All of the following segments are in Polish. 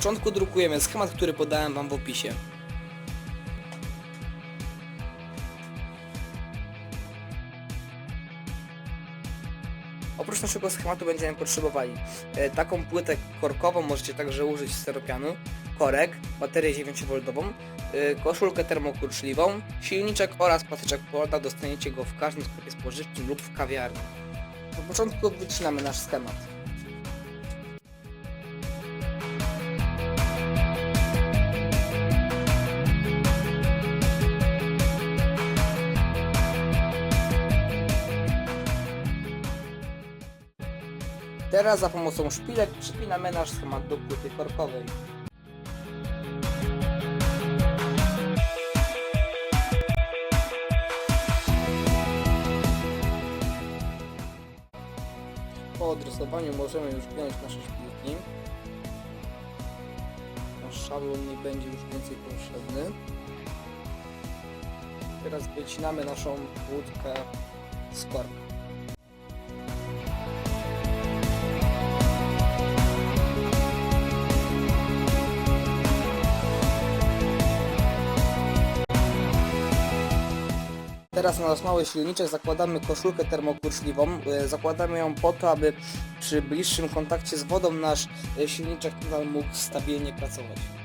początku drukujemy schemat, który podałem Wam w opisie. Oprócz naszego schematu będziemy potrzebowali e, taką płytę korkową, możecie także użyć steropianu, korek, baterię 9V, e, koszulkę termokurczliwą, silniczek oraz patyczek Polda. Dostaniecie go w każdym sklepie spożywczym lub w kawiarni. Na początku wycinamy nasz schemat. Teraz za pomocą szpilek przypinamy nasz schemat do płyty korkowej. Po odrysowaniu możemy już piąć nasze szpilki. Nasz szablon nie będzie już więcej potrzebny. Teraz wycinamy naszą łódkę z korku. Teraz na nasz mały silniczek zakładamy koszulkę termokurczliwą. E, Zakładamy ją po to, aby przy bliższym kontakcie z wodą nasz e, silniczek nadal mógł stabilnie pracować.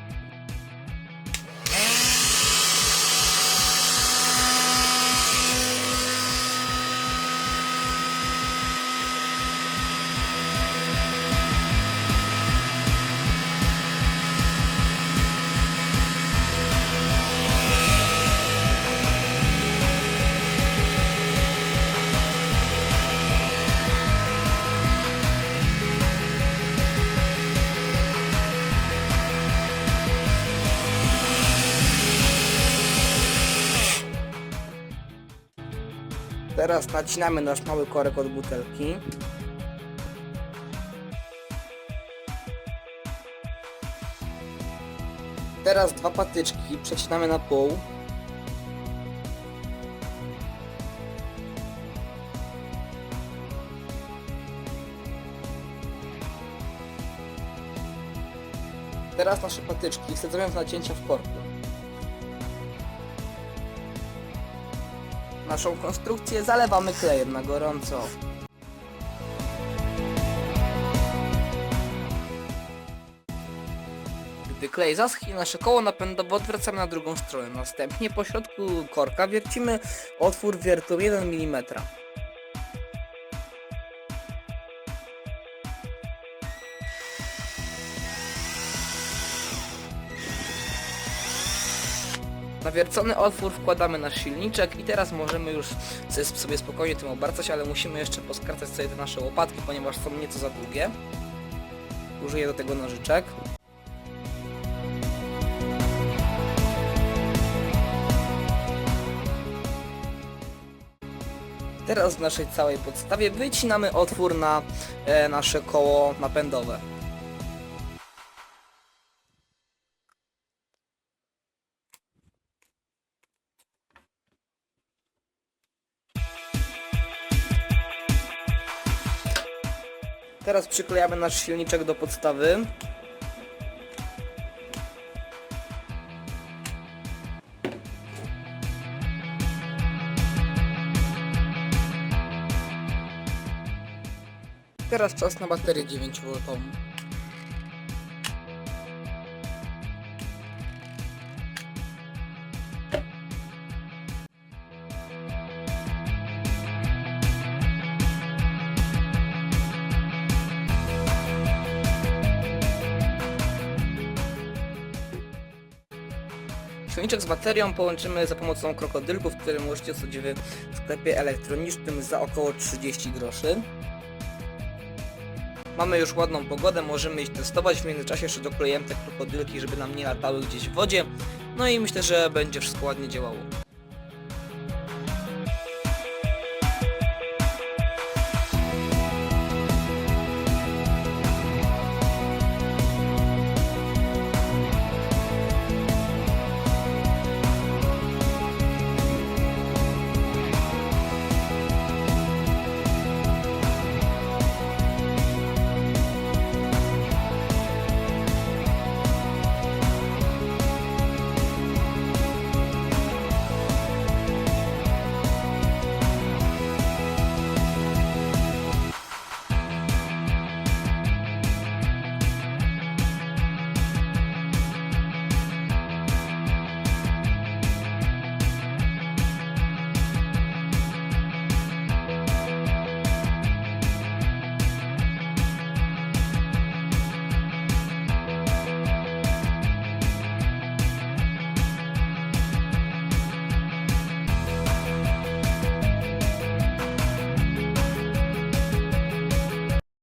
Teraz nacinamy nasz mały korek od butelki. Teraz dwa patyczki przecinamy na pół. Teraz nasze patyczki wsadzamy w nacięcia w korku. Naszą konstrukcję zalewamy klejem na gorąco. Gdy klej zaschnie, nasze koło napędowe odwracamy na drugą stronę. Następnie po środku korka wiercimy otwór wiertą 1 mm. Na wiercony otwór wkładamy nasz silniczek i teraz możemy już sobie spokojnie tym obracać, ale musimy jeszcze poskracać sobie te nasze łopatki, ponieważ są nieco za długie. Użyję do tego nożyczek. Teraz w naszej całej podstawie wycinamy otwór na e, nasze koło napędowe. Teraz przyklejamy nasz silniczek do podstawy. Teraz czas na baterię 9V. Silniczek z baterią połączymy za pomocą krokodylków, które możecie sobie w sklepie elektronicznym za około 30 groszy. Mamy już ładną pogodę, możemy iść testować, w międzyczasie jeszcze doklejemy te krokodylki, żeby nam nie latały gdzieś w wodzie. No i myślę, że będzie wszystko ładnie działało.